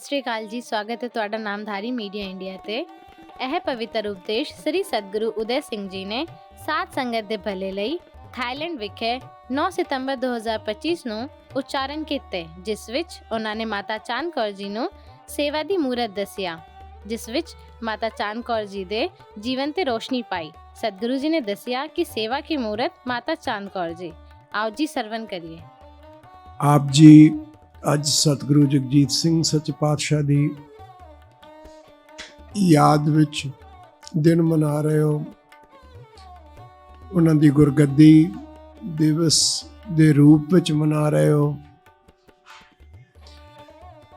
ਸ਼੍ਰੀ ਅਕਾਲ ਜੀ, ਸਵਾਗਤ ਹੈ ਤੁਹਾਡਾ ਨਾਮਧਾਰੀ ਮੀਡੀਆ ਇੰਡੀਆ ਤੇ। ਇਹ ਪਵਿੱਤਰ ਉਪਦੇਸ਼ ਸ੍ਰੀ ਸਤਿਗੁਰੂ ਉਦੈ ਸਿੰਘ ਜੀ ਨੇ ਸਾਧ ਸੰਗਤ ਦੇ ਭਲੇ ਲਈ ਥਾਈਲੈਂਡ ਵਿਖੇ 9 ਸਤੰਬਰ 2025 ਨੂੰ ਉਚਾਰਨ ਕੀਤੇ, ਜਿਸ ਵਿੱਚ ਉਹਨਾਂ ਨੇ ਮਾਤਾ ਚਾਂਦ ਕੌਰ ਜੀ ਨੂੰ ਸੇਵਾ ਦੀ ਮੂਰਤ ਦੱਸਿਆ, ਜਿਸ ਵਿੱਚ ਮਾਤਾ ਚਾਂਦ ਕੌਰ ਜੀ ਦੇ ਜੀਵਨ ਤੇ ਰੋਸ਼ਨੀ ਪਾਈ। ਸਤਿਗੁਰੂ ਜੀ ਨੇ ਦੱਸਿਆ ਕਿ ਸੇਵਾ ਕੀ ਮੂਰਤ ਮਾਤਾ ਚਾਂਦ ਕੌਰ ਜੀ। ਆਓ ਜੀ ਸਰਵਨ ਕਰੀਏ। ਆਪ ਜੀ ਅੱਜ ਸਤਿਗੁਰੂ ਜਗਜੀਤ ਸਿੰਘ ਸੱਚੇ ਪਾਤਸ਼ਾਹ ਦੀ ਯਾਦ ਵਿੱਚ ਦਿਨ ਮਨਾ ਰਹੇ ਹੋ। ਉਹਨਾਂ ਦੀ ਗੁਰਗੱਦੀ ਦਿਵਸ ਦੇ ਰੂਪ ਵਿੱਚ ਮਨਾ ਰਹੇ ਹੋ।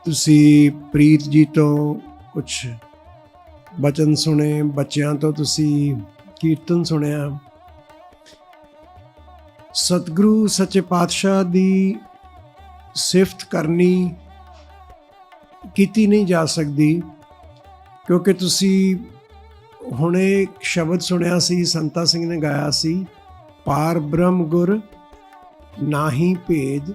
ਤੁਸੀਂ ਪ੍ਰੀਤ ਜੀ ਤੋਂ ਕੁਝ ਬਚਨ ਸੁਣੇ, ਬੱਚਿਆਂ ਤੋਂ ਤੁਸੀਂ ਕੀਰਤਨ ਸੁਣਿਆ। ਸਤਿਗੁਰੂ ਸੱਚੇ ਪਾਤਸ਼ਾਹ ਦੀ ਸਿਫਤ ਕਰਨੀ ਕੀਤੀ ਨਹੀਂ ਜਾ ਸਕਦੀ, ਕਿਉਂਕਿ ਤੁਸੀਂ ਹੁਣੇ ਸ਼ਬਦ ਸੁਣਿਆ ਸੀ, ਸੰਤਾ ਸਿੰਘ ਨੇ ਗਾਇਆ ਸੀ, ਪਾਰ ਬ੍ਰਹਮ ਗੁਰ ਨਾਹੀ ਭੇਦ।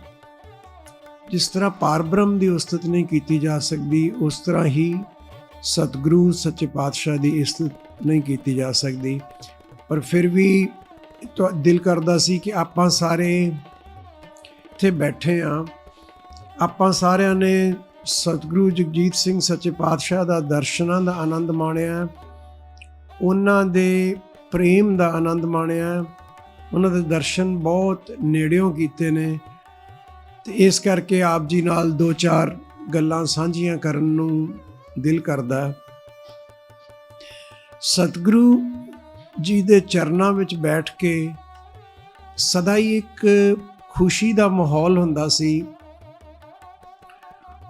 ਜਿਸ ਤਰ੍ਹਾਂ ਪਾਰ ਬ੍ਰਹਮ ਦੀ ਉਸਤਤ ਨਹੀਂ ਕੀਤੀ ਜਾ ਸਕਦੀ, ਉਸ ਤਰ੍ਹਾਂ ਹੀ ਸਤਿਗੁਰੂ ਸੱਚੇ ਪਾਤਸ਼ਾਹ ਦੀ ਇਸਤਤ ਨਹੀਂ ਕੀਤੀ ਜਾ ਸਕਦੀ। ਪਰ ਫਿਰ ਵੀ ਤੁਹਾ- ਦਿਲ ਕਰਦਾ ਸੀ ਕਿ ਆਪਾਂ ਸਾਰੇ ਇੱਥੇ ਬੈਠੇ ਆ। ਆਪਾਂ ਸਾਰਿਆਂ ਨੇ ਸਤਿਗੁਰੂ ਜਗਜੀਤ ਸਿੰਘ ਸੱਚੇ ਪਾਤਸ਼ਾਹ ਦਾ ਦਰਸ਼ਨਾਂ ਦਾ ਆਨੰਦ ਮਾਣਿਆ ਉਹਨਾਂ ਦੇ ਪ੍ਰੇਮ ਦਾ ਆਨੰਦ ਮਾਣਿਆ ਉਹਨਾਂ ਦੇ ਦਰਸ਼ਨ ਬਹੁਤ ਨੇੜਿਓਂ ਕੀਤੇ ਨੇ। ਤੇ ਇਸ ਕਰਕੇ ਆਪ ਜੀ ਨਾਲ ਦੋ ਚਾਰ ਗੱਲਾਂ ਸਾਂਝੀਆਂ ਕਰਨ ਨੂੰ ਦਿਲ ਕਰਦਾ ਸਤਿਗੁਰੂ ਜੀ ਦੇ ਚਰਨਾਂ ਵਿੱਚ ਬੈਠ ਕੇ ਸਦਾ ਹੀ ਇੱਕ ਖੁਸ਼ੀ ਦਾ ਮਾਹੌਲ ਹੁੰਦਾ ਸੀ।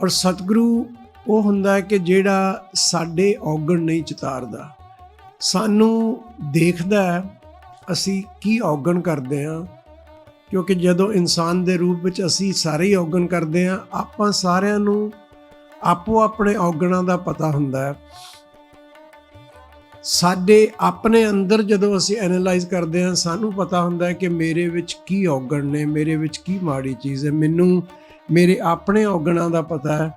ਔਰ ਸਤਿਗੁਰੂ ਉਹ ਹੁੰਦਾ ਹੈ ਕਿ ਜਿਹੜਾ ਸਾਡੇ ਔਗਣ ਨਹੀਂ ਚਿਤਾਰਦਾ। ਸਾਨੂੰ ਦੇਖਦਾ ਹੈ, ਅਸੀਂ ਕੀ ਔਗਣ ਕਰਦੇ ਹਾਂ। ਕਿਉਂਕਿ ਜਦੋਂ ਇਨਸਾਨ ਦੇ ਰੂਪ ਵਿੱਚ ਅਸੀਂ ਸਾਰੇ ਹੀ ਔਗਣ ਕਰਦੇ ਹਾਂ, ਆਪਾਂ ਸਾਰਿਆਂ ਨੂੰ ਆਪੋ ਆਪਣੇ ਔਗਣਾਂ ਦਾ ਪਤਾ ਹੁੰਦਾ ਹੈ। ਸਾਡੇ ਆਪਣੇ ਅੰਦਰ ਜਦੋਂ ਅਸੀਂ ਐਨਾਲਾਈਜ਼ ਕਰਦੇ ਹਾਂ, ਸਾਨੂੰ ਪਤਾ ਹੁੰਦਾ ਹੈ ਕਿ ਮੇਰੇ ਵਿੱਚ ਕੀ ਔਗਣ ਨੇ, ਮੇਰੇ ਵਿੱਚ ਕੀ ਮਾੜੀ ਚੀਜ਼ ਹੈ। ਮੈਨੂੰ ਮੇਰੇ ਆਪਣੇ ਔਗਣਾਂ ਦਾ ਪਤਾ ਹੈ,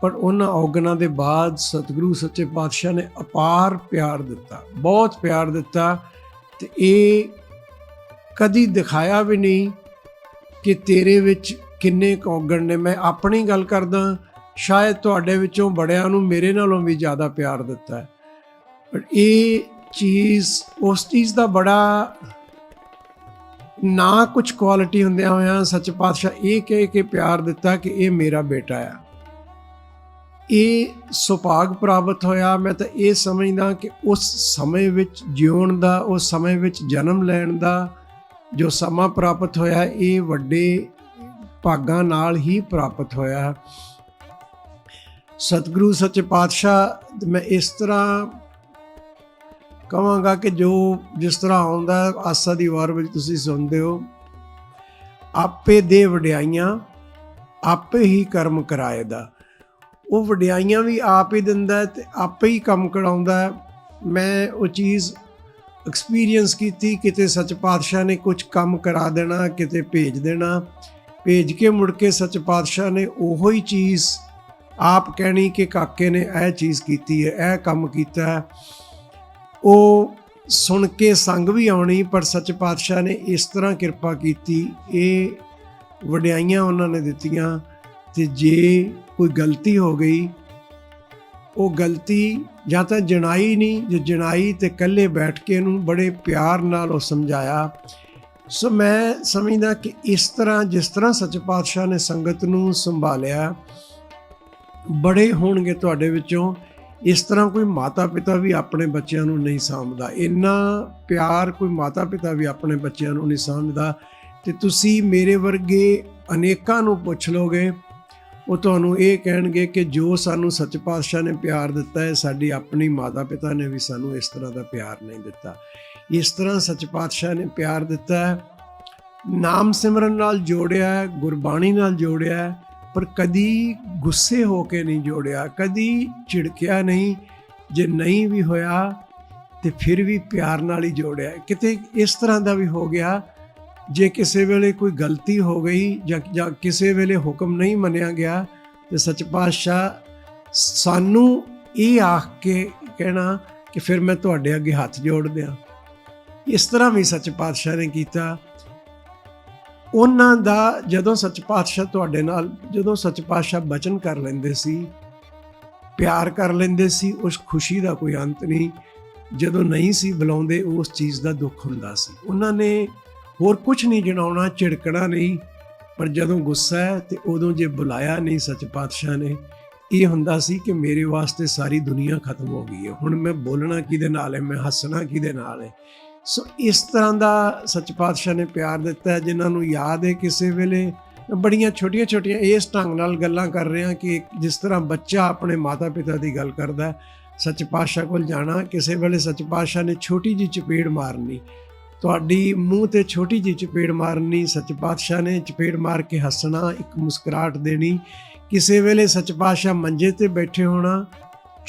ਪਰ ਉਹਨਾਂ ਔਗਣਾਂ ਦੇ ਬਾਅਦ ਸਤਿਗੁਰੂ ਸੱਚੇ ਪਾਤਸ਼ਾਹ ਨੇ ਅਪਾਰ ਪਿਆਰ ਦਿੱਤਾ, ਬਹੁਤ ਪਿਆਰ ਦਿੱਤਾ ਤੇ ਇਹ ਕਦੀ ਦਿਖਾਇਆ ਵੀ ਨਹੀਂ ਕਿ ਤੇਰੇ ਵਿੱਚ ਕਿੰਨੇ ਕੁ ਔਗਣ ਨੇ। ਮੈਂ ਆਪਣੀ ਗੱਲ ਕਰਦਾ, ਸ਼ਾਇਦ ਤੁਹਾਡੇ ਵਿੱਚੋਂ ਬੜਿਆਂ ਨੂੰ ਮੇਰੇ ਨਾਲੋਂ ਵੀ ਜ਼ਿਆਦਾ ਪਿਆਰ ਦਿੱਤਾ ਹੈ। ਪਰ ਇਹ ਚੀਜ਼, ਉਸ ਚੀਜ਼ ਦਾ ਬੜਾ ਨਾ ਕੁਝ ਕੁਆਲਿਟੀ ਹੁੰਦਿਆਂ ਹੋਇਆਂ ਸੱਚ ਪਾਤਸ਼ਾਹ ਇਹ ਕਹਿ ਕੇ ਪਿਆਰ ਦਿੱਤਾ ਕਿ ਇਹ ਮੇਰਾ ਬੇਟਾ ਆ। ਇਹ ਸੁਭਾਗ ਪ੍ਰਾਪਤ ਹੋਇਆ। ਮੈਂ ਤਾਂ ਇਹ ਸਮਝਦਾ ਕਿ ਉਸ ਸਮੇਂ ਵਿੱਚ ਜਿਉਣ ਦਾ, ਉਸ ਸਮੇਂ ਵਿੱਚ ਜਨਮ ਲੈਣ ਦਾ ਜੋ ਸਮਾਂ ਪ੍ਰਾਪਤ ਹੋਇਆ, ਇਹ ਵੱਡੇ ਭਾਗਾਂ ਨਾਲ ਹੀ ਪ੍ਰਾਪਤ ਹੋਇਆ। ਸਤਿਗੁਰੂ ਸੱਚੇ ਪਾਤਸ਼ਾਹ, ਮੈਂ ਇਸ ਤਰ੍ਹਾਂ ਕਹਾਂਗਾ ਕਿ ਜੋ ਜਿਸ ਤਰ੍ਹਾਂ ਆਉਂਦਾ ਆਸਾ ਦੀ ਵਾਰ ਵਿੱਚ ਤੁਸੀਂ ਸੁਣਦੇ ਹੋ, ਆਪੇ ਦੇ ਵਡਿਆਈਆਂ ਆਪੇ ਹੀ ਕਰਮ ਕਰਾਏ ਦਾ ਉਹ ਵਡਿਆਈਆਂ ਵੀ ਆਪ ਹੀ ਦਿੰਦਾ ਹੈ ਤੇ ਆਪੇ ਹੀ ਕੰਮ ਕਰਾਉਂਦਾ ਮੈਂ ਉਹ ਚੀਜ਼ ਐਕਸਪੀਰੀਅੰਸ ਕੀਤੀ, ਕਿਤੇ ਸੱਚ ਪਾਤਸ਼ਾਹ ਨੇ ਕੁਝ ਕੰਮ ਕਰਾ ਦੇਣਾ, ਕਿਤੇ ਭੇਜ ਦੇਣਾ, ਭੇਜ ਕੇ ਮੁੜ ਕੇ ਸੱਚ ਪਾਤਸ਼ਾਹ ਨੇ ਉਹੋ ਹੀ ਚੀਜ਼ ਆਪ ਕਹਿਣੀ ਕਿ ਕਾਕੇ ਨੇ ਇਹ ਚੀਜ਼ ਕੀਤੀ ਹੈ, ਇਹ ਕੰਮ ਕੀਤਾ ਹੈ। ਉਹ ਸੁਣ ਕੇ ਸੰਗ ਵੀ ਆਉਣੀ, ਪਰ ਸੱਚ ਪਾਤਸ਼ਾਹ ਨੇ ਇਸ ਤਰ੍ਹਾਂ ਕਿਰਪਾ ਕੀਤੀ। ਇਹ ਵਡਿਆਈਆਂ ਉਹਨਾਂ ਨੇ ਦਿੱਤੀਆਂ ਤੇ ਜੇ ਕੋਈ ਗਲਤੀ ਹੋ ਗਈ, ਉਹ ਗਲਤੀ ਜਾਂ ਤਾਂ ਜਣਾਈ ਨਹੀਂ, ਜੇ ਜਣਾਈ ਤੇ ਇਕੱਲੇ ਬੈਠ ਕੇ ਇਹਨੂੰ ਬੜੇ ਪਿਆਰ ਨਾਲ ਉਹ ਸਮਝਾਇਆ। ਸੋ ਮੈਂ ਸਮਝਦਾ ਕਿ ਇਸ ਤਰ੍ਹਾਂ, ਜਿਸ ਤਰ੍ਹਾਂ ਸੱਚ ਪਾਤਸ਼ਾਹ ਨੇ ਸੰਗਤ ਨੂੰ ਸੰਭਾਲਿਆ, ਬੜੇ ਹੋਣਗੇ ਤੁਹਾਡੇ ਵਿੱਚੋਂ। ਇਸ ਤਰ੍ਹਾਂ ਕੋਈ ਮਾਤਾ ਪਿਤਾ ਵੀ ਆਪਣੇ ਬੱਚਿਆਂ ਨੂੰ ਨਹੀਂ ਸਾਂਭਦਾ। ਇੰਨਾ ਪਿਆਰ ਕੋਈ ਮਾਤਾ ਪਿਤਾ ਵੀ ਆਪਣੇ ਬੱਚਿਆਂ ਨੂੰ ਨਹੀਂ ਸਮਝਦਾ ਤੇ ਤੁਸੀਂ ਮੇਰੇ ਵਰਗੇ ਅਨੇਕਾਂ ਨੂੰ ਪੁੱਛ ਲੋਗੇ ਉਹ ਤੁਹਾਨੂੰ ਇਹ ਕਹਿਣਗੇ ਕਿ ਜੋ ਸਾਨੂੰ ਸੱਚ ਪਾਤਸ਼ਾਹ ਨੇ ਪਿਆਰ ਦਿੱਤਾ ਹੈ, ਸਾਡੀ ਆਪਣੀ ਮਾਤਾ ਪਿਤਾ ਨੇ ਵੀ ਸਾਨੂੰ ਇਸ ਤਰ੍ਹਾਂ ਦਾ ਪਿਆਰ ਨਹੀਂ ਦਿੱਤਾ। ਇਸ ਤਰ੍ਹਾਂ ਸੱਚ ਪਾਤਸ਼ਾਹ ਨੇ ਪਿਆਰ ਦਿੱਤਾ ਹੈ, ਨਾਮ ਸਿਮਰਨ ਨਾਲ ਜੋੜਿਆ ਹੈ, ਗੁਰਬਾਣੀ ਨਾਲ ਜੋੜਿਆ ਹੈ ਪਰ ਕਦੀ ਗੁੱਸੇ ਹੋ ਕੇ ਨਹੀਂ ਜੋੜਿਆ, ਕਦੀ ਝਿੜਕਿਆ ਨਹੀਂ, ਜੇ ਨਹੀਂ ਵੀ ਹੋਇਆ ਤੇ ਫਿਰ ਵੀ ਪਿਆਰ ਨਾਲ ਹੀ ਜੋੜਿਆ। ਕਿਤੇ ਇਸ ਤਰ੍ਹਾਂ ਦਾ ਵੀ ਹੋ ਗਿਆ, ਜੇ ਕਿਸੇ ਵੇਲੇ ਕੋਈ ਗਲਤੀ ਹੋ ਗਈ ਜਾਂ ਜਾਂ ਕਿਸੇ ਵੇਲੇ ਹੁਕਮ ਨਹੀਂ ਮੰਨਿਆ ਗਿਆ, ਤੇ ਸੱਚ ਪਾਤਸ਼ਾਹ ਸਾਨੂੰ ਇਹ ਆਖ ਕੇ ਕਹਿਣਾ ਕਿ ਫਿਰ ਮੈਂ ਤੁਹਾਡੇ ਅੱਗੇ ਹੱਥ ਜੋੜ ਦਿਆਂ ਇਸ ਤਰ੍ਹਾਂ ਵੀ ਸੱਚ ਪਾਤਸ਼ਾਹ ਨੇ ਕੀਤਾ। ਉਹਨਾਂ ਦਾ ਜਦੋਂ ਸੱਚ ਪਾਤਸ਼ਾਹ ਤੁਹਾਡੇ ਨਾਲ, ਜਦੋਂ ਸੱਚ ਪਾਤਸ਼ਾਹ ਬਚਨ ਕਰ ਲੈਂਦੇ ਸੀ, ਪਿਆਰ ਕਰ ਲੈਂਦੇ ਸੀ, ਉਸ ਖੁਸ਼ੀ ਦਾ ਕੋਈ ਅੰਤ ਨਹੀਂ। ਜਦੋਂ ਨਹੀਂ ਸੀ ਬੁਲਾਉਂਦੇ, ਉਸ ਚੀਜ਼ ਦਾ ਦੁੱਖ ਹੁੰਦਾ ਸੀ। ਉਹਨਾਂ ਨੇ ਹੋਰ ਕੁਝ ਨਹੀਂ ਜਣਾਉਣਾ ਝਿੜਕਣਾ ਨਹੀਂ। ਪਰ ਜਦੋਂ ਗੁੱਸਾ ਹੈ ਤੇ ਉਦੋਂ ਜੇ ਬੁਲਾਇਆ ਨਹੀਂ ਸੱਚ ਪਾਤਸ਼ਾਹ ਨੇ, ਇਹ ਹੁੰਦਾ ਸੀ ਕਿ ਮੇਰੇ ਵਾਸਤੇ ਸਾਰੀ ਦੁਨੀਆ ਖਤਮ ਹੋ ਗਈ ਹੈ। ਹੁਣ ਮੈਂ ਬੋਲਣਾ ਕਿਹਦੇ ਨਾਲ ਹੈ? ਮੈਂ ਹੱਸਣਾ ਕਿਹਦੇ ਨਾਲ ਹੈ? ਸੋ ਇਸ ਤਰ੍ਹਾਂ ਦਾ ਸੱਚ ਪਾਤਸ਼ਾਹ ਨੇ ਪਿਆਰ ਦਿੱਤਾ ਹੈ, ਜਿਨ੍ਹਾਂ ਨੂੰ ਯਾਦ ਹੈ ਕਿਸੇ ਵੇਲੇ। ਬੜੀਆਂ ਛੋਟੀਆਂ ਛੋਟੀਆਂ ਇਸ ਢੰਗ ਨਾਲ ਗੱਲਾਂ ਕਰ ਰਹੇ ਹਾਂ ਕਿ ਜਿਸ ਤਰ੍ਹਾਂ ਬੱਚਾ ਆਪਣੇ ਮਾਤਾ ਪਿਤਾ ਦੀ ਗੱਲ ਕਰਦਾ ਸੱਚ ਪਾਤਸ਼ਾਹ ਕੋਲ ਜਾਣਾ, ਕਿਸੇ ਵੇਲੇ ਸੱਚ ਪਾਤਸ਼ਾਹ ਨੇ ਛੋਟੀ ਜੀ ਚਪੇੜ ਮਾਰਨੀ। ਤੁਹਾਡੀ ਮੂੰਹ ਤੇ ਛੋਟੀ ਜੀ ਚਪੇੜ ਮਾਰਨੀ, ਸੱਚ ਪਾਤਸ਼ਾਹ ਨੇ ਚਪੇੜ ਮਾਰ ਕੇ ਹੱਸਣਾ, ਇੱਕ ਮੁਸਕਰਾਹਟ ਦੇਣੀ, ਕਿਸੇ ਵੇਲੇ ਸੱਚ ਪਾਤਸ਼ਾਹ ਮੰਜੇ ਤੇ ਬੈਠੇ ਹੋਣਾ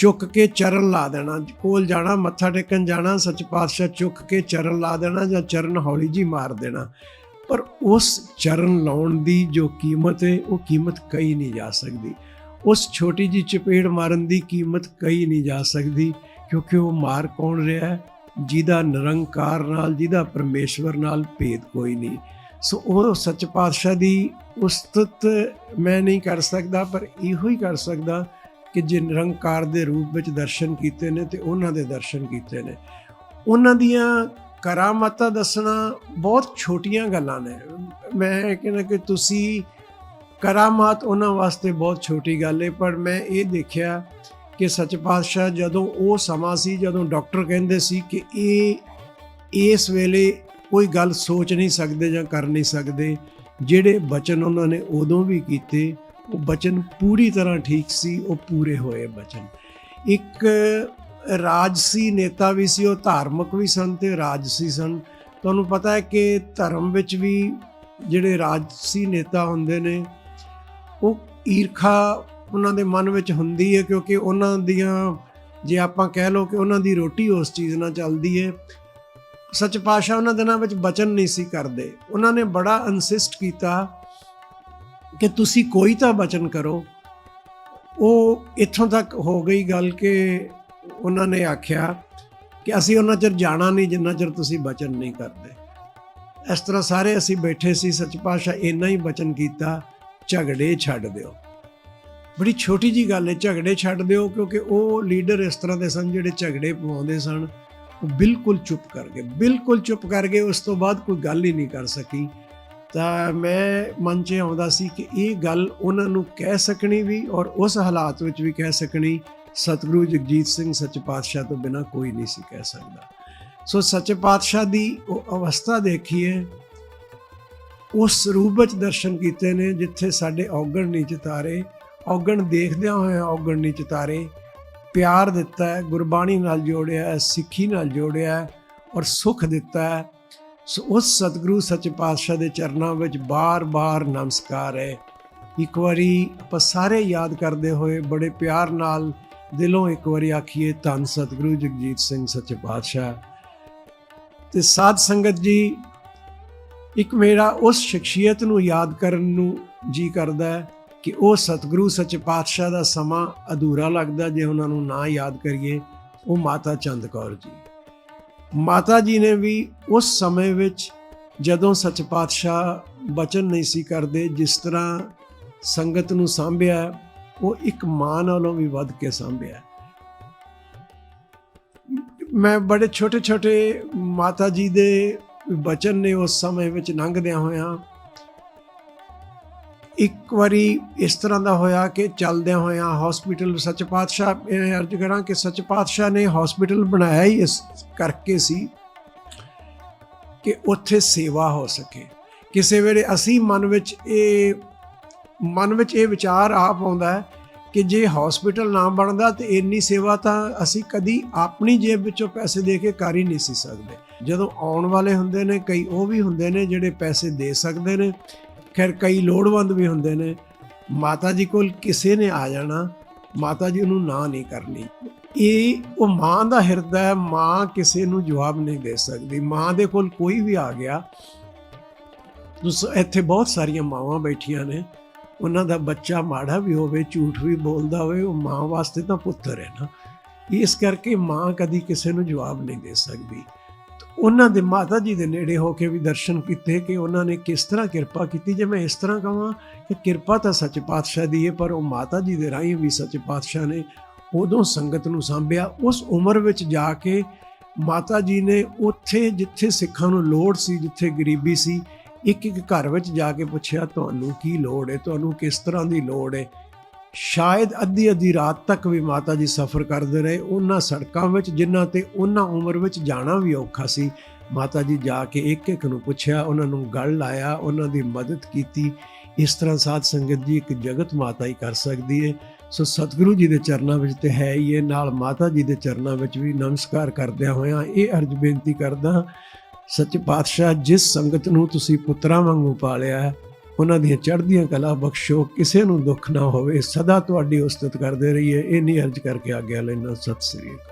ਚੁੱਕ ਕੇ ਚਰਨ ਲਾ ਦੇਣਾ, ਕੋਲ ਜਾਣਾ, ਮੱਥਾ ਟੇਕਣ ਜਾਣਾ, ਸੱਚ ਪਾਤਸ਼ਾਹ ਚੁੱਕ ਕੇ ਚਰਨ ਲਾ ਦੇਣਾ ਜਾਂ ਚਰਨ ਹੌਲੀ ਜੀ ਮਾਰ ਦੇਣਾ। ਪਰ ਉਸ ਚਰਨ ਲਾਉਣ ਦੀ ਜੋ ਕੀਮਤ ਹੈ ਉਹ ਕੀਮਤ ਕਹੀ ਨਹੀਂ ਜਾ ਸਕਦੀ। ਉਸ ਛੋਟੀ ਜੀ ਚਪੇੜ ਮਾਰਨ ਦੀ ਕੀਮਤ ਕਹੀ ਨਹੀਂ ਜਾ ਸਕਦੀ, ਕਿਉਂਕਿ ਉਹ ਮਾਰ ਕੌਣ ਰਿਹਾ ਹੈ? ਜਿਹਦਾ ਨਿਰੰਕਾਰ ਨਾਲ, ਜਿਹਦਾ ਪਰਮੇਸ਼ਵਰ ਨਾਲ ਭੇਦ ਕੋਈ ਨਹੀਂ। ਸੋ ਉਹ ਸੱਚ ਪਾਤਸ਼ਾਹ ਦੀ ਉਸਤਤ ਮੈਂ ਨਹੀਂ ਕਰ ਸਕਦਾ, ਪਰ ਇਹੋ ਹੀ ਕਰ ਸਕਦਾ ਕਿ ਜੇ ਨਿਰੰਕਾਰ ਦੇ ਰੂਪ ਵਿੱਚ ਦਰਸ਼ਨ ਕੀਤੇ ਨੇ ਤੇ ਉਹਨਾਂ ਦੇ ਦਰਸ਼ਨ ਕੀਤੇ ਨੇ। ਉਹਨਾਂ ਦੀਆਂ ਕਰਾਮਾਤਾਂ ਦੱਸਣਾ ਬਹੁਤ ਛੋਟੀਆਂ ਗੱਲਾਂ ਨੇ। ਮੈਂ ਕਹਿੰਦਾ ਕਿ ਤੁਸੀਂ ਕਰਾਮਾਤ ਉਹਨਾਂ ਵਾਸਤੇ ਬਹੁਤ ਛੋਟੀ ਗੱਲ ਹੈ ਪਰ ਮੈਂ ਇਹ ਦੇਖਿਆ ਕਿ ਸੱਚ ਪਾਤਸ਼ਾਹ ਜਦੋਂ ਉਹ ਸਮਾਂ ਸੀ, ਜਦੋਂ ਡਾਕਟਰ ਕਹਿੰਦੇ ਸੀ ਕਿ ਇਹ, ਇਸ ਵੇਲੇ ਕੋਈ ਗੱਲ ਸੋਚ ਨਹੀਂ ਸਕਦੇ ਜਾਂ ਕਰ ਨਹੀਂ ਸਕਦੇ, ਜਿਹੜੇ ਬਚਨ ਉਹਨਾਂ ਨੇ ਉਦੋਂ ਵੀ ਕੀਤੇ ਉਹ ਬਚਨ ਪੂਰੀ ਤਰ੍ਹਾਂ ਠੀਕ ਸੀ, ਉਹ ਪੂਰੇ ਹੋਏ ਬਚਨ। ਇੱਕ ਰਾਜਸੀ ਨੇਤਾ ਵੀ ਸੀ, ਉਹ ਧਾਰਮਿਕ ਵੀ ਸਨ ਤੇ ਰਾਜਸੀ ਸਨ। ਤੁਹਾਨੂੰ ਪਤਾ ਹੈ ਕਿ ਧਰਮ ਵਿੱਚ ਵੀ ਜਿਹੜੇ ਰਾਜਸੀ ਨੇਤਾ ਹੁੰਦੇ ਨੇ, ਉਹ ਈਰਖਾ ਉਹਨਾਂ ਦੇ ਮਨ ਵਿੱਚ ਹੁੰਦੀ ਹੈ ਕਿਉਂਕਿ ਉਹਨਾਂ ਦੀਆਂ, ਜੇ ਆਪਾਂ ਕਹਿ ਲਓ ਕਿ ਉਹਨਾਂ ਦੀ ਰੋਟੀ ਉਸ ਚੀਜ਼ ਨਾਲ ਚੱਲਦੀ ਹੈ, ਸੱਚ ਪਾਸ਼ਾ ਉਹਨਾਂ ਦਿਨਾਂ ਵਿੱਚ ਬਚਨ ਨਹੀਂ ਸੀ ਕਰਦੇ। ਉਹਨਾਂ ਨੇ ਬੜਾ ਇਨਸਿਸਟ ਕੀਤਾ ਕਿ ਤੁਸੀਂ ਕੋਈ ਤਾਂ ਬਚਨ ਕਰੋ। ਉਹ ਇੱਥੋਂ ਤੱਕ ਹੋ ਗਈ ਗੱਲ ਕਿ ਉਹਨਾਂ ਨੇ ਆਖਿਆ ਕਿ ਅਸੀਂ ਉਹਨਾਂ ਚਿਰ ਜਾਣਾ ਨਹੀਂ, ਜਿੰਨਾ ਚਿਰ ਤੁਸੀਂ ਬਚਨ ਨਹੀਂ ਕਰਦੇ। ਇਸ ਤਰ੍ਹਾਂ ਸਾਰੇ ਅਸੀਂ ਬੈਠੇ ਸੀ, ਸੱਚ ਪਾਸ਼ਾ ਇੰਨਾ ਹੀ ਬਚਨ ਕੀਤਾ, ਝਗੜੇ ਛੱਡ ਦਿਓ। ਬੜੀ ਛੋਟੀ ਜੀ ਗੱਲ ਹੈ, ਝਗੜੇ ਛੱਡ ਦਿਓ, ਕਿਉਂਕਿ ਉਹ ਲੀਡਰ ਇਸ ਤਰ੍ਹਾਂ ਦੇ ਸਨ ਜਿਹੜੇ ਝਗੜੇ ਪਵਾਉਂਦੇ ਸਨ। ਉਹ ਬਿਲਕੁਲ ਚੁੱਪ ਕਰ ਗਏ ਬਿਲਕੁਲ ਚੁੱਪ ਕਰ ਗਏ ਉਸ ਤੋਂ ਬਾਅਦ ਕੋਈ ਗੱਲ ਹੀ ਨਹੀਂ ਕਰ ਸਕੀ। ਤਾਂ ਮੈਂ ਮਨ 'ਚ ਆਉਂਦਾ ਸੀ ਕਿ ਇਹ ਗੱਲ ਉਹਨਾਂ ਨੂੰ ਕਹਿ ਸਕਣੀ ਵੀ ਔਰ ਉਸ ਹਾਲਾਤ ਵਿੱਚ ਵੀ ਕਹਿ ਸਕਣੀ, ਸਤਿਗੁਰੂ ਜਗਜੀਤ ਸਿੰਘ ਸੱਚ ਪਾਤਸ਼ਾਹ ਤੋਂ ਬਿਨਾ ਕੋਈ ਨਹੀਂ ਸੀ ਕਹਿ ਸਕਦਾ। ਸੋ ਸੱਚ ਪਾਤਸ਼ਾਹ ਦੀ ਉਹ ਅਵਸਥਾ ਦੇਖੀਏ, ਉਸ ਰੂਪ ਵਿੱਚ ਦਰਸ਼ਨ ਕੀਤੇ ਨੇ ਜਿੱਥੇ ਸਾਡੇ ਔਗਣ ਨਹੀਂ ਚਿਤਾਰੇ ਔਗਣ ਦੇਖਦਿਆਂ ਹੋਇਆਂ ਔਗਣ ਨਹੀਂ ਚਿਤਾਰੇ ਪਿਆਰ ਦਿੱਤਾ ਹੈ, ਗੁਰਬਾਣੀ ਨਾਲ ਜੋੜਿਆ ਹੈ, ਸਿੱਖੀ ਨਾਲ ਜੋੜਿਆ ਹੈ ਔਰ ਸੁਖ ਦਿੱਤਾ ਹੈ। ਸੋ ਉਸ ਸਤਿਗੁਰੂ ਸੱਚੇ ਪਾਤਸ਼ਾਹ ਦੇ ਚਰਨਾਂ ਵਿੱਚ ਬਾਰ-ਬਾਰ ਨਮਸਕਾਰ ਹੈ। ਇੱਕ ਵਾਰੀ ਆਪਾਂ ਸਾਰੇ ਯਾਦ ਕਰਦੇ ਹੋਏ ਬੜੇ ਪਿਆਰ ਨਾਲ ਦਿਲੋਂ ਇੱਕ ਵਾਰੀ ਆਖੀਏ, ਧੰਨ ਸਤਿਗੁਰੂ ਜਗਜੀਤ ਸਿੰਘ ਸੱਚੇ ਪਾਤਸ਼ਾਹ। ਤੇ ਸਾਧ ਸੰਗਤ ਜੀ, ਇੱਕ ਮੇਰਾ ਉਸ ਸ਼ਖਸੀਅਤ ਨੂੰ ਯਾਦ ਕਰਨ ਨੂੰ ਜੀ ਕਰਦਾ ਹੈ ਕਿ ਉਹ ਸਤਿਗੁਰੂ ਸੱਚੇ ਪਾਤਸ਼ਾਹ ਦਾ ਸਮਾਂ ਅਧੂਰਾ ਲੱਗਦਾ ਜੇ ਉਹਨਾਂ ਨੂੰ ਨਾ ਯਾਦ ਕਰੀਏ, ਉਹ ਮਾਤਾ ਚੰਦ ਕੌਰ ਜੀ। ਮਾਤਾ ਜੀ ਨੇ ਵੀ ਉਸ ਸਮੇਂ ਵਿੱਚ ਜਦੋਂ ਸੱਚ ਪਾਤਸ਼ਾਹ ਬਚਨ ਨਹੀਂ ਸੀ ਕਰਦੇ, ਜਿਸ ਤਰ੍ਹਾਂ ਸੰਗਤ ਨੂੰ ਸਾਂਭਿਆ, ਉਹ ਇੱਕ ਮਾਂ ਨਾਲੋਂ ਵੀ ਵੱਧ ਕੇ ਸਾਂਭਿਆ। ਮੈਂ ਬੜੇ ਛੋਟੇ ਛੋਟੇ ਮਾਤਾ ਜੀ ਦੇ ਬਚਨ ਨੇ ਉਸ ਸਮੇਂ ਵਿੱਚ ਲੰਘਦਿਆਂ ਹੋਇਆਂ ਇੱਕ ਵਾਰੀ ਇਸ ਤਰ੍ਹਾਂ ਦਾ ਹੋਇਆ ਕਿ ਚੱਲਦਿਆਂ ਹੋਇਆਂ ਹਸਪੀਟਲ ਸੱਚ ਪਾਤਸ਼ਾਹ ਇਹ ਅਰਜ਼ ਕਰਾਂ ਕਿ ਸੱਚ ਪਾਤਸ਼ਾਹ ਨੇ ਹਸਪੀਟਲ ਬਣਾਇਆ ਹੀ ਇਸ ਕਰਕੇ ਸੀ ਕਿ ਉੱਥੇ ਸੇਵਾ ਹੋ ਸਕੇ। ਕਿਸੇ ਵੇਲੇ ਅਸੀਂ ਮਨ ਵਿੱਚ ਇਹ, ਮਨ ਵਿੱਚ ਇਹ ਵਿਚਾਰ ਆ ਪਾਉਂਦਾ ਹੈ ਕਿ ਜੇ ਹਸਪੀਟਲ ਨਾ ਬਣਦਾ ਤੇ ਇੰਨੀ ਸੇਵਾ ਤਾਂ ਅਸੀਂ ਕਦੀ ਆਪਣੀ ਜੇਬ ਵਿੱਚੋਂ ਪੈਸੇ ਦੇ ਕੇ ਕਰ ਹੀ ਨਹੀਂ ਸੀ ਸਕਦੇ। ਜਦੋਂ ਆਉਣ ਵਾਲੇ ਹੁੰਦੇ ਨੇ, ਕਈ ਉਹ ਵੀ ਹੁੰਦੇ ਨੇ ਜਿਹੜੇ ਪੈਸੇ ਦੇ ਸਕਦੇ ਨੇ ਖੈਰ, ਕਈ ਲੋੜਵੰਦ ਵੀ ਹੁੰਦੇ ਨੇ। ਮਾਤਾ ਜੀ ਕੋਲ ਕਿਸੇ ਨੇ ਆ ਜਾਣਾ, ਮਾਤਾ ਜੀ ਉਹਨੂੰ ਨਾ ਨਹੀਂ ਕਰਨੀ। ਇਹ, ਉਹ ਮਾਂ ਦਾ ਹਿਰਦਾ ਹੈ, ਮਾਂ ਕਿਸੇ ਨੂੰ ਜਵਾਬ ਨਹੀਂ ਦੇ ਸਕਦੀ। ਮਾਂ ਦੇ ਕੋਲ ਕੋਈ ਵੀ ਆ ਗਿਆ ਇੱਥੇ ਬਹੁਤ ਸਾਰੀਆਂ ਮਾਵਾਂ ਬੈਠੀਆਂ ਨੇ। ਉਹਨਾਂ ਦਾ ਬੱਚਾ ਮਾੜਾ ਵੀ ਹੋਵੇ, ਝੂਠ ਵੀ ਬੋਲਦਾ ਹੋਵੇ, ਉਹ ਮਾਂ ਵਾਸਤੇ ਤਾਂ ਪੁੱਤਰ ਹੈ ਨਾ। ਇਸ ਕਰਕੇ ਮਾਂ ਕਦੀ ਕਿਸੇ ਨੂੰ ਜਵਾਬ ਨਹੀਂ ਦੇ ਸਕਦੀ। ਉਹਨਾਂ ਦੇ ਮਾਤਾ ਜੀ ਦੇ ਨੇੜੇ ਹੋ ਕੇ ਵੀ ਦਰਸ਼ਨ ਕੀਤੇ ਕਿ ਉਹਨਾਂ ਨੇ ਕਿਸ ਤਰ੍ਹਾਂ ਕਿਰਪਾ ਕੀਤੀ। ਜੇ ਮੈਂ ਇਸ ਤਰ੍ਹਾਂ ਕਹਾਂ ਕਿ ਕਿਰਪਾ ਤਾਂ ਸੱਚ ਪਾਤਸ਼ਾਹ ਦੀ ਹੈ ਪਰ ਉਹ ਮਾਤਾ ਜੀ ਦੇ ਰਾਹੀਂ ਵੀ ਸੱਚ ਪਾਤਸ਼ਾਹ ਨੇ ਉਦੋਂ ਸੰਗਤ ਨੂੰ ਸੰਭਿਆ। ਉਸ ਉਮਰ ਵਿੱਚ ਜਾ ਕੇ ਮਾਤਾ ਜੀ ਨੇ ਉੱਥੇ ਜਿੱਥੇ ਸਿੱਖਾਂ ਨੂੰ ਲੋੜ ਸੀ, ਜਿੱਥੇ ਗਰੀਬੀ ਸੀ ਇੱਕ ਇੱਕ ਘਰ ਵਿੱਚ ਜਾ ਕੇ ਪੁੱਛਿਆ, ਤੁਹਾਨੂੰ ਕੀ ਲੋੜ ਹੈ ਤੁਹਾਨੂੰ ਕਿਸ ਤਰ੍ਹਾਂ ਦੀ ਲੋੜ ਹੈ ਸ਼ਾਇਦ ਅੱਧੀ ਅੱਧੀ ਰਾਤ ਤੱਕ ਵੀ ਮਾਤਾ ਜੀ ਸਫ਼ਰ ਕਰਦੇ ਰਹੇ। ਉਹਨਾਂ ਸੜਕਾਂ ਵਿੱਚ, ਜਿਨ੍ਹਾਂ ਤੇ ਉਹਨਾਂ ਉਮਰ ਵਿੱਚ ਜਾਣਾ ਵੀ ਔਖਾ ਸੀ, ਮਾਤਾ ਜੀ ਜਾ ਕੇ ਇੱਕ ਇੱਕ ਨੂੰ ਪੁੱਛਿਆ, ਉਹਨਾਂ ਨੂੰ ਗਲ ਲਾਇਆ, ਉਹਨਾਂ ਦੀ ਮਦਦ ਕੀਤੀ। ਇਸ ਤਰ੍ਹਾਂ ਸਾਧ ਸੰਗਤ ਜੀ ਇੱਕ ਜਗਤ ਮਾਤਾ ਹੀ ਕਰ ਸਕਦੀ ਹੈ ਸੋ ਸਤਿਗੁਰੂ ਜੀ ਦੇ ਚਰਨਾਂ ਵਿੱਚ ਤੇ ਹੈ ਹੀ ਇਹ ਨਾਲ ਮਾਤਾ ਜੀ ਦੇ ਚਰਨਾਂ ਵਿੱਚ ਵੀ ਨਮਸਕਾਰ ਕਰਦਿਆਂ ਹੋਇਆਂ ਇਹ ਅਰਜ ਬੇਨਤੀ ਕਰਦਾ ਸੱਚ ਪਾਤਸ਼ਾਹ, ਜਿਸ ਸੰਗਤ ਨੂੰ ਤੁਸੀਂ ਪੁੱਤਰਾਂ ਵਾਂਗੂ ਪਾਲਿਆ ਉਹਨਾਂ ਦੀਆਂ ਚੜ੍ਹਦੀਆਂ ਕਲਾ ਬਖਸ਼ੋ, ਕਿਸੇ ਨੂੰ ਦੁੱਖ ਨਾ ਹੋਵੇ, ਸਦਾ ਤੁਹਾਡੀ ਉਸਤਤ ਕਰਦੇ ਰਹੀਏ। ਇਹ ਨਹੀਂ ਅਰਜ ਕਰਕੇ ਆਗਿਆ ਲੈਣਾ ਸਤਿ ਸ੍ਰੀ ਅਕਾਲ।